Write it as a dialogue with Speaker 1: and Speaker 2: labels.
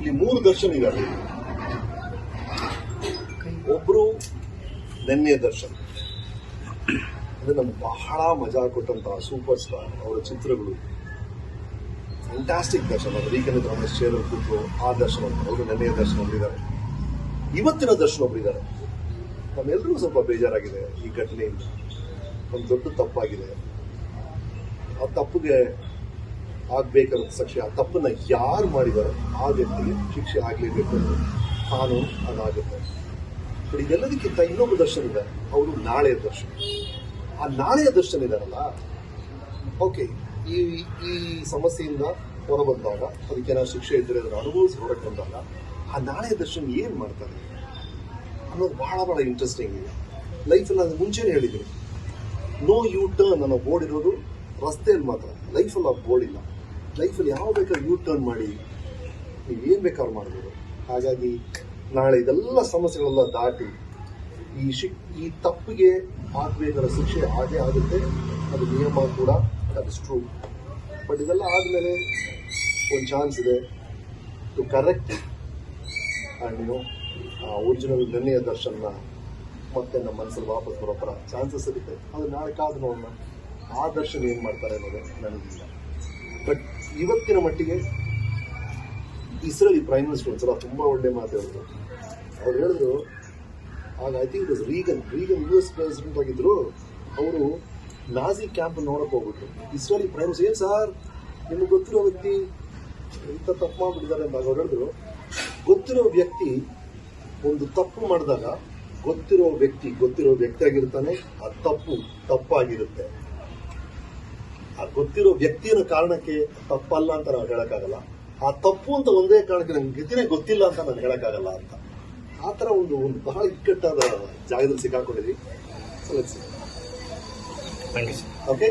Speaker 1: ಇಲ್ಲಿ ಮೂರು ದರ್ಶನ ಇದ್ದಾರೆ ಒಬ್ರು ನೆನ್ನೆ ದರ್ಶನ್. ಅಂದ್ರೆ ನಮ್ಗೆ ಬಹಳ ಮಜಾ ಕೊಟ್ಟಂತಹ ಸೂಪರ್ ಸ್ಟಾರ್ ಅವರ ಚಿತ್ರಗಳು. ಫ್ಯಾಂಟಾಸ್ಟಿಕ್ ದರ್ಶನ. ವೀಕೆಂಡ್ ರಮೇಶ್ ಚೇರ್ ಕೂತು ಆ ದರ್ಶನ ಅವರು ನೆನ್ನೆಯ ದರ್ಶನ ಒಬ್ಬರಿದ್ದಾರೆ ಇವತ್ತಿನ ಒಬ್ರು ಒಬ್ಬರಿದ್ದಾರೆ ನಮ್ಮೆಲ್ಲರಿಗೂ ಸ್ವಲ್ಪ ಬೇಜಾರಾಗಿದೆ ಈ ಘಟನೆಯಿಂದ. ಒಂದು ದೊಡ್ಡ ತಪ್ಪಾಗಿದೆ. ಆ ತಪ್ಪಿಗೆ ಆಗ್ಬೇಕಾದ ಶಿಕ್ಷೆ ಆ ತಪ್ಪನ್ನ ಯಾರು ಮಾಡಿದಾರೋ ಆ ವ್ಯಕ್ತಿಗೆ ಶಿಕ್ಷೆ ಆಗಲೇಬೇಕು ಕಾನೂನು ಅದಾಗುತ್ತೆ ಬಟ್ ಇದೆಲ್ಲದಕ್ಕಿಂತ ಇನ್ನೊಬ್ಬ ದರ್ಶನ ಇದೆ. ಅವರು ನಾಳೆಯ ದರ್ಶನ. ಆ ನಾಳೆಯ ದರ್ಶನ ಇದಾರಲ್ಲ? ಓಕೆ, ಈ ಈ ಸಮಸ್ಯೆಯಿಂದ ಹೊರಬಂದಾಗ, ಅದಕ್ಕೆ ನಾವು ಶಿಕ್ಷೆ ಇದ್ದರೆ ಅದನ್ನು ಅನುಭವಿಸಿ ಹೊರಗೆ ಬಂದಾಗ, ಆ ನಾಳೆಯ ದರ್ಶನ ಏನು ಮಾಡ್ತಾರೆ? ಅನ್ನೋದು ಬಹಳ ಬಹಳ ಇಂಟ್ರೆಸ್ಟಿಂಗ್ ಇದೆ. ಲೈಫಲ್ಲಿ ನಾನು ಮುಂಚೆನೇ ಹೇಳಿದ್ದೀನಿ. ನೋ ಯು ಟರ್ನ್ ಅನ್ನೋ ಬೋರ್ಡ್ ಇರೋದು ರಸ್ತೆಯಲ್ಲಿ ಮಾತ್ರ. ಲೈಫಲ್ಲಿ ಆ ಬೋರ್ಡ್ ಇಲ್ಲ. ಲೈಫಲ್ಲಿ ಯಾವ ಬೇಕಾದ್ರೂ ಯೂ ಟರ್ನ್ ಮಾಡಿ ನೀವು ಏನು ಬೇಕಾದ್ರೂ ಮಾಡ್ಬೋದು. ಹಾಗಾಗಿ ನಾಳೆ ಇದೆಲ್ಲ ಸಮಸ್ಯೆಗಳೆಲ್ಲ ದಾಟಿ ಈ ಶಿಕ್, ಈ ತಪ್ಪಿಗೆ ಆಗಬೇಕಾದ ಶಿಕ್ಷೆ ಹಾಗೆ ಆಗುತ್ತೆ. ಅದು ನಿಯಮ ಕೂಡ ಅದು ಟ್ರೂ ಬಟ್ ಇದೆಲ್ಲ ಆದಮೇಲೆ ಒಂದು ಚಾನ್ಸ್ ಇದೆ to correct and you original ಗಣ್ಯ ದರ್ಶನ ಮತ್ತೆ ನಮ್ಮ ಮನಸ್ಸಲ್ಲಿ ವಾಪಸ್ ಬರೋ ಥರ ಚಾನ್ಸಸ್ ಇರುತ್ತೆ. ಅದು ನಾಳೆ ಕಾದು ನೋಡೋಣ. ಆ ದರ್ಶನ ಏನು ಮಾಡ್ತಾರೆ ಅನ್ನೋದು ನನಗಿಲ್ಲ. ಬಟ್ ಇವತ್ತಿನ ಮಟ್ಟಿಗೆ ಇಸ್ರೇಲಿ ಪ್ರೈಮ್ ಮಿನಿಸ್ಟರ್ ಒಂದ್ಸಲ ತುಂಬ ಒಳ್ಳೆ ಮಾತು ಹೇಳಿದ್ರು ಅವ್ರು ಹೇಳಿದ್ರು, ಆಗ I think it Reagan Reagan U S president ಆಗಿದ್ರು, ಅವರು ನಾಜಿ ಕ್ಯಾಂಪ್ ನೋಡಕ್ ಹೋಗ್ಬಿಟ್ರು. ಇಸ್ರೇಲಿ ಪ್ರೈಮ್ ಮಿನಿಸ್ಟರ್ ಏನು ಸರ್ ನಿಮ್ಗೆ ಗೊತ್ತಿರೋ ವ್ಯಕ್ತಿ ಇಂಥ ತಪ್ಪು ಮಾಡಿಬಿಟ್ಟಿದ್ದಾರೆ? ಅಂತ ಅವ್ರು ಹೇಳಿದ್ರು. ಗೊತ್ತಿರೋ ವ್ಯಕ್ತಿ ಒಂದು ತಪ್ಪು ಮಾಡಿದಾಗ ಗೊತ್ತಿರೋ ವ್ಯಕ್ತಿ ಗೊತ್ತಿರೋ ವ್ಯಕ್ತಿ ಆಗಿರ್ತಾನೆ, ಆ ತಪ್ಪು ತಪ್ಪಾಗಿರುತ್ತೆ. ಆ ಗೊತ್ತಿರೋ ವ್ಯಕ್ತಿಯ ಕಾರಣಕ್ಕೆ ತಪ್ಪಲ್ಲ ಅಂತ ನಾವು ಹೇಳಕ್ಕಾಗಲ್ಲ. ಆ ತಪ್ಪು ಅಂತ ಒಂದೇ ಕಾರಣಕ್ಕೆ ನಂಗೆ ಗತಿನೇ ಗೊತ್ತಿಲ್ಲ ಅಂತ ನಾನು ಹೇಳಕ್ಕಾಗಲ್ಲ ಅಂತ. ಆ ಥರ ಒಂದು ಒಂದು ಬಹಳ ಇಕ್ಕಟ್ಟಾದ ಜಾಗದಲ್ಲಿ ಸಿಕ್ಕಾಕೊಂಡಿದ್ವಿ ಓಕೆ